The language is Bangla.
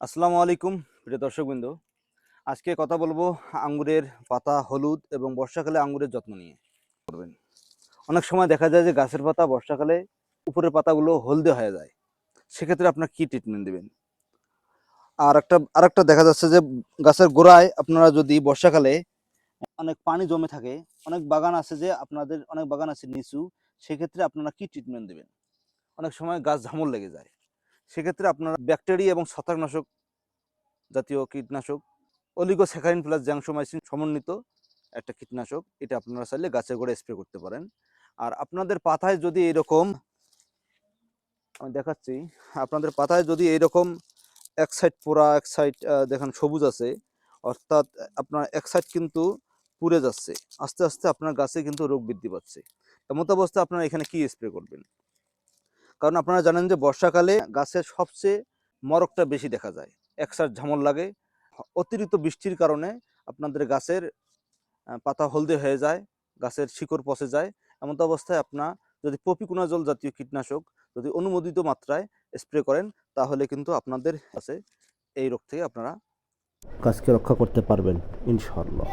আসসালামু আলাইকুম, প্রিয় দর্শকবৃন্দ। আজকে কথা বলব আঙ্গুরের পাতা হলুদ এবং বর্ষাকালে আঙ্গুরের যত্ন নিয়ে। করবেন। অনেক সময় দেখা যায় যে গাছের পাতা বর্ষাকালে উপরের পাতাগুলো হলদে হয়ে যায়। সেক্ষেত্রে আপনার কি ট্রিটমেন্ট দেবেন? আর একটা আর একটা দেখা যাচ্ছে যে গাছের গোড়ায় আপনারা যদি বর্ষাকালে অনেক পানি জমে থাকে, অনেক বাগান আছে যে আপনাদের, অনেক বাগান আছে নিচু, সেক্ষেত্রে আপনারা কি ট্রিটমেন্ট দেবেন? অনেক সময় গাছ ঝামল লেগে যায়। সেক্ষেত্রে আপনারা ব্যাকটেরিয়া এবং ছত্রাকনাশক জাতীয় কীটনাশক অলিগোস্যাকারিন প্লাস জ্যাংসোমাইসিন সমন্বিত একটা কীটনাশক, এটা আপনারা চাইলে গাছের গোড়ায় স্প্রে করতে পারেন। আর আপনাদের পাতায় যদি এরকম, আমি দেখাচ্ছি, আপনাদের পাতায় যদি এরকম এক সাইড পোড়া, এক সাইড দেখেন সবুজ আছে, অর্থাৎ আপনার এক সাইড কিন্তু পুড়ে যাচ্ছে, আস্তে আস্তে আপনার গাছে কিন্তু রোগ বৃদ্ধি পাচ্ছে। এমত অবস্থায় আপনারা এখানে কি স্প্রে করবেন? কারণ আপনারা জানেন যে বর্ষাকালে গাছের সবচেয়ে মরকটা বেশি দেখা যায়। একসার ঝামল লাগে। অতিরিক্ত বৃষ্টির কারণে আপনাদের গাছের পাতা হলদে হয়ে যায়, গাছের শিকড় পচে যায়। এমত অবস্থায় আপনার যদি পপিকুনাজল জাতীয় কীটনাশক যদি অনুমোদিত মাত্রায় স্প্রে করেন, তাহলে কিন্তু আপনাদের কাছে এই রোগ থেকে আপনারা গাছকে রক্ষা করতে পারবেন, ইনশাআল্লাহ।